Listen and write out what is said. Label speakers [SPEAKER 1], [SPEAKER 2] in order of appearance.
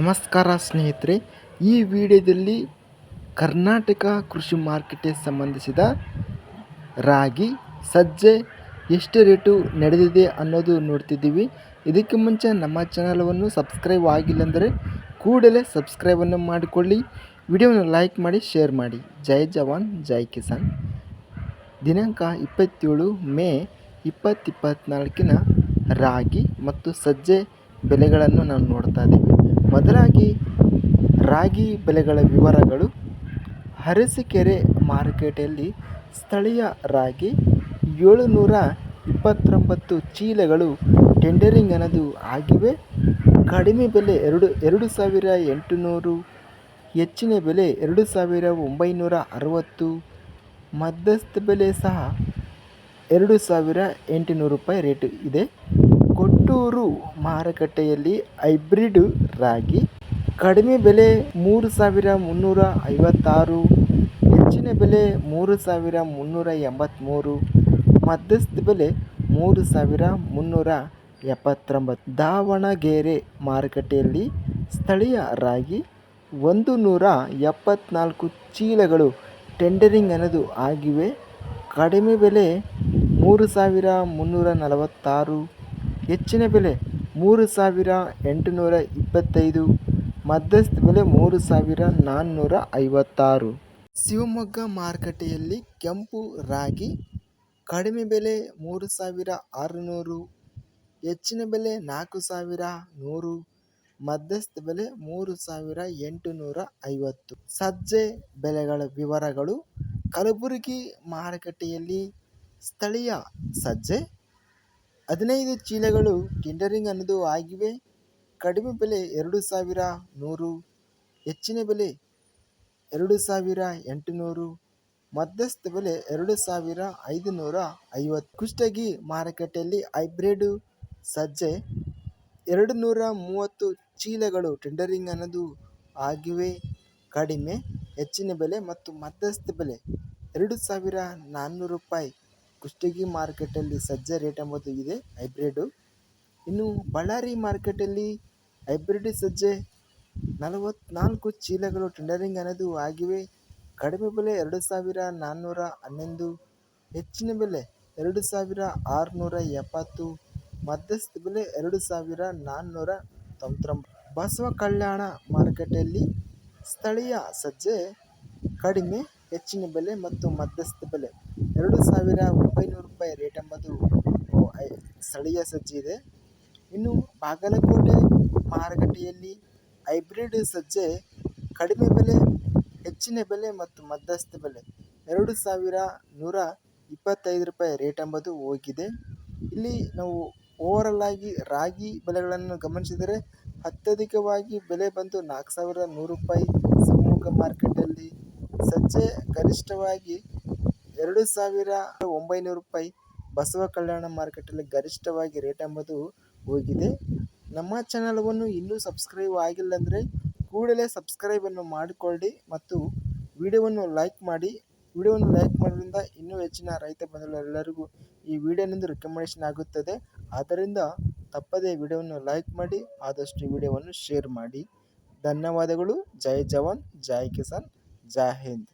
[SPEAKER 1] ನಮಸ್ಕಾರ ಸ್ನೇಹಿತರೆ, ಈ ವಿಡಿಯೋದಲ್ಲಿ ಕರ್ನಾಟಕ ಕೃಷಿ ಮಾರ್ಕೆಟ್ಗೆ ಸಂಬಂಧಿಸಿದ ರಾಗಿ, ಸಜ್ಜೆ ಎಷ್ಟು ರೇಟು ನಡೆದಿದೆ ಅನ್ನೋದು ನೋಡ್ತಿದ್ದೀವಿ. ಇದಕ್ಕೆ ಮುಂಚೆ ನಮ್ಮ ಚಾನಲನ್ನು ಸಬ್ಸ್ಕ್ರೈಬ್ ಆಗಿಲ್ಲ ಅಂದರೆ ಕೂಡಲೇ ಸಬ್ಸ್ಕ್ರೈಬನ್ನು ಮಾಡಿಕೊಳ್ಳಿ. ವಿಡಿಯೋನ ಲೈಕ್ ಮಾಡಿ ಶೇರ್ ಮಾಡಿ. ಜೈ ಜವಾನ್, ಜೈ ಕಿಸಾನ್. ದಿನಾಂಕ ಇಪ್ಪತ್ತೇಳು ಮೇ ಇಪ್ಪತ್ತು ಇಪ್ಪತ್ತ್ನಾಲ್ಕಿನ ರಾಗಿ ಮತ್ತು ಸಜ್ಜೆ ಬೆಲೆಗಳನ್ನು ನಾವು ನೋಡ್ತಾ ಇದ್ದೀವಿ. ಮೊದಲಾಗಿ ರಾಗಿ ಬೆಲೆಗಳ ವಿವರಗಳು ಅರಸಿಕೆರೆ ಮಾರುಕಟ್ಟೆಯಲ್ಲಿ ಸ್ಥಳೀಯ ರಾಗಿ ಏಳುನೂರ ಇಪ್ಪತ್ತೊಂಬತ್ತು ಚೀಲಗಳು ಟೆಂಡರಿಂಗ್ ಅನ್ನೋದು ಆಗಿವೆ. ಕಡಿಮೆ ಬೆಲೆ ಎರಡು ಎರಡು ಸಾವಿರ ಎಂಟುನೂರು, ಹೆಚ್ಚಿನ ಬೆಲೆ ಎರಡು ಸಾವಿರ ಒಂಬೈನೂರ ಅರವತ್ತು, ಮಧ್ಯಸ್ಥ ಬೆಲೆ ಸಹ ಎರಡು ಸಾವಿರ ಎಂಟುನೂರು ರೂಪಾಯಿ ರೇಟು ಇದೆ. ಕೊಟ್ಟೂರು ಮಾರುಕಟ್ಟೆಯಲ್ಲಿ ಹೈಬ್ರಿಡ್ ರಾಗಿ ಕಡಿಮೆ ಬೆಲೆ ಮೂರು ಸಾವಿರ ಮುನ್ನೂರ ಐವತ್ತಾರು, ಹೆಚ್ಚಿನ ಬೆಲೆ ಮೂರು ಸಾವಿರ ಮುನ್ನೂರ ಎಂಬತ್ತ್ಮೂರು ಮಧ್ಯಸ್ಥ ಬೆಲೆ ಮೂರು ಸಾವಿರ ಮುನ್ನೂರ ಎಪ್ಪತ್ತೊಂಬತ್ತು. ದಾವಣಗೆರೆ ಮಾರುಕಟ್ಟೆಯಲ್ಲಿ ಸ್ಥಳೀಯ ರಾಗಿ ಒಂದು ನೂರ ಎಪ್ಪತ್ನಾಲ್ಕು ಚೀಲಗಳು ಟೆಂಡರಿಂಗ್ ಅನ್ನೋದು ಆಗಿವೆ. ಕಡಿಮೆ ಬೆಲೆ ಮೂರು ಸಾವಿರ ಮುನ್ನೂರ ನಲವತ್ತಾರು ಹೆಚ್ಚಿನ ಬೆಲೆ ಮೂರು ಸಾವಿರ ಎಂಟುನೂರ ಇಪ್ಪತ್ತೈದು, ಮಧ್ಯಸ್ಥ ಬೆಲೆ ಮೂರು ಸಾವಿರ ನಾನ್ನೂರ ಐವತ್ತಾರು. ಶಿವಮೊಗ್ಗ ಮಾರುಕಟ್ಟೆಯಲ್ಲಿ ಕೆಂಪು ರಾಗಿ, ಕಡಿಮೆ ಬೆಲೆ ಮೂರು ಸಾವಿರ ಆರುನೂರು, ಹೆಚ್ಚಿನ ಬೆಲೆ ನಾಲ್ಕು ಸಾವಿರ ನೂರು, ಮಧ್ಯಸ್ಥ ಬೆಲೆ ಮೂರು ಸಾವಿರ ಎಂಟುನೂರ ಐವತ್ತು. ಸಜ್ಜೆ ಬೆಲೆಗಳ ವಿವರಗಳು ಕಲಬುರಗಿ ಮಾರುಕಟ್ಟೆಯಲ್ಲಿ ಸ್ಥಳೀಯ ಸಜ್ಜೆ ಹದಿನೈದು ಚೀಲಗಳು ಟೆಂಡರಿಂಗ್ ಅನ್ನೋದು ಆಗಿವೆ. ಕಡಿಮೆ ಬೆಲೆ ಎರಡು ಸಾವಿರ ನೂರು, ಹೆಚ್ಚಿನ ಬೆಲೆ ಎರಡು ಸಾವಿರ ಎಂಟುನೂರು, ಮಧ್ಯಸ್ಥ ಬೆಲೆ ಎರಡು ಸಾವಿರ ಐದುನೂರ ಐವತ್ತು. ಕುಷ್ಟಗಿ ಮಾರುಕಟ್ಟೆಯಲ್ಲಿ ಹೈಬ್ರಿಡ್ ಸಜ್ಜೆ ಎರಡು ನೂರ ಮೂವತ್ತು ಚೀಲಗಳು ಟೆಂಡರಿಂಗ್ ಅನ್ನೋದು ಆಗಿವೆ. ಕಡಿಮೆ, ಹೆಚ್ಚಿನ ಬೆಲೆ ಮತ್ತು ಮಧ್ಯಸ್ಥ ಬೆಲೆ ಎರಡು ಸಾವಿರ ನಾನ್ನೂರು ರೂಪಾಯಿ. ಕುಷ್ಟಗಿ ಮಾರ್ಕೆಟಲ್ಲಿ ಸಜ್ಜೆ ರೇಟ್ ಎಂಬುದು ಇದೆ, ಹೈಬ್ರಿಡು. ಇನ್ನು ಬಳ್ಳಾರಿ ಮಾರ್ಕೆಟಲ್ಲಿ ಹೈಬ್ರಿಡ್ ಸಜ್ಜೆ ನಲವತ್ತ್ನಾಲ್ಕು ಚೀಲಗಳು ಟೆಂಡರಿಂಗ್ ಅನ್ನೋದು ಆಗಿವೆ. ಕಡಿಮೆ ಬೆಲೆ ಎರಡು ಸಾವಿರ ನಾನ್ನೂರ ಹನ್ನೊಂದು, ಹೆಚ್ಚಿನ ಬೆಲೆ ಎರಡು ಸಾವಿರ ಆರುನೂರ ಎಪ್ಪತ್ತು, ಮಧ್ಯಸ್ಥ ಬೆಲೆ ಎರಡು ಸಾವಿರ ನಾನ್ನೂರ ತೊಂಬತ್ತೊಂಬತ್ತು. ಬಸವ ಕಲ್ಯಾಣ ಮಾರುಕಟ್ಟೆಯಲ್ಲಿ ಸ್ಥಳೀಯ ಸಜ್ಜೆ ಕಡಿಮೆ, ಹೆಚ್ಚಿನ ಬೆಲೆ ಮತ್ತು ಮಧ್ಯಸ್ಥ ಬೆಲೆ ಎರಡು ಸಾವಿರ ಒಂಬೈನೂರು ರೂಪಾಯಿ ರೇಟ್ ಎಂಬುದು ಸ್ಥಳೀಯ ಸಜ್ಜೆ ಇದೆ. ಇನ್ನು ಬಾಗಲಕೋಟೆ ಮಾರುಕಟ್ಟೆಯಲ್ಲಿ ಹೈಬ್ರಿಡ್ ಸಜ್ಜೆ, ಕಡಿಮೆ ಬೆಲೆ, ಹೆಚ್ಚಿನ ಬೆಲೆ ಮತ್ತು ಮಧ್ಯಸ್ಥ ಬೆಲೆ ಎರಡು ಸಾವಿರ ನೂರ ಇಪ್ಪತ್ತೈದು ರೂಪಾಯಿ ರೇಟ್ ಎಂಬುದು ಹೋಗಿದೆ. ಇಲ್ಲಿ ನಾವು ಓವರಲ್ ಆಗಿ ರಾಗಿ ಬೆಲೆಗಳನ್ನು ಗಮನಿಸಿದರೆ ಅತ್ಯಧಿಕವಾಗಿ ಬೆಲೆ ಬಂದು ನಾಲ್ಕು ಸಾವಿರದ ನೂರು ರೂಪಾಯಿ ಶಿವಮೊಗ್ಗ ಮಾರ್ಕೆಟಲ್ಲಿ ಸಜ್ಜೆ ಗರಿಷ್ಠವಾಗಿ ಎರಡು ಸಾವಿರ ಒಂಬೈನೂರು ರೂಪಾಯಿ ಬಸವ ಕಲ್ಯಾಣ ಮಾರ್ಕೆಟಲ್ಲಿ ಗರಿಷ್ಠವಾಗಿ ರೇಟ್ ಎಂಬುದು ಹೋಗಿದೆ. ನಮ್ಮ ಚಾನಲ್ವನ್ನು ಇನ್ನೂ ಸಬ್ಸ್ಕ್ರೈಬ್ ಆಗಿಲ್ಲ ಅಂದರೆ ಕೂಡಲೇ ಸಬ್ಸ್ಕ್ರೈಬನ್ನು ಮಾಡಿಕೊಳ್ಳಿ ಮತ್ತು ವಿಡಿಯೋವನ್ನು ಲೈಕ್ ಮಾಡಿ. ವಿಡಿಯೋವನ್ನು ಲೈಕ್ ಮಾಡೋದ್ರಿಂದ ಇನ್ನೂ ಹೆಚ್ಚಿನ ರೈತ ಬಂಧುಗಳೆಲ್ಲರಿಗೂ ಈ ವಿಡಿಯೋನಿಂದ ರೆಕಮೆಂಡೇಷನ್ ಆಗುತ್ತದೆ. ಆದ್ದರಿಂದ ತಪ್ಪದೇ ವಿಡಿಯೋವನ್ನು ಲೈಕ್ ಮಾಡಿ, ಆದಷ್ಟು ವಿಡಿಯೋವನ್ನು ಶೇರ್ ಮಾಡಿ. ಧನ್ಯವಾದಗಳು. ಜೈ ಜವಾನ್, ಜೈ ಕಿಸಾನ್, ಜೈ ಹಿಂದ್.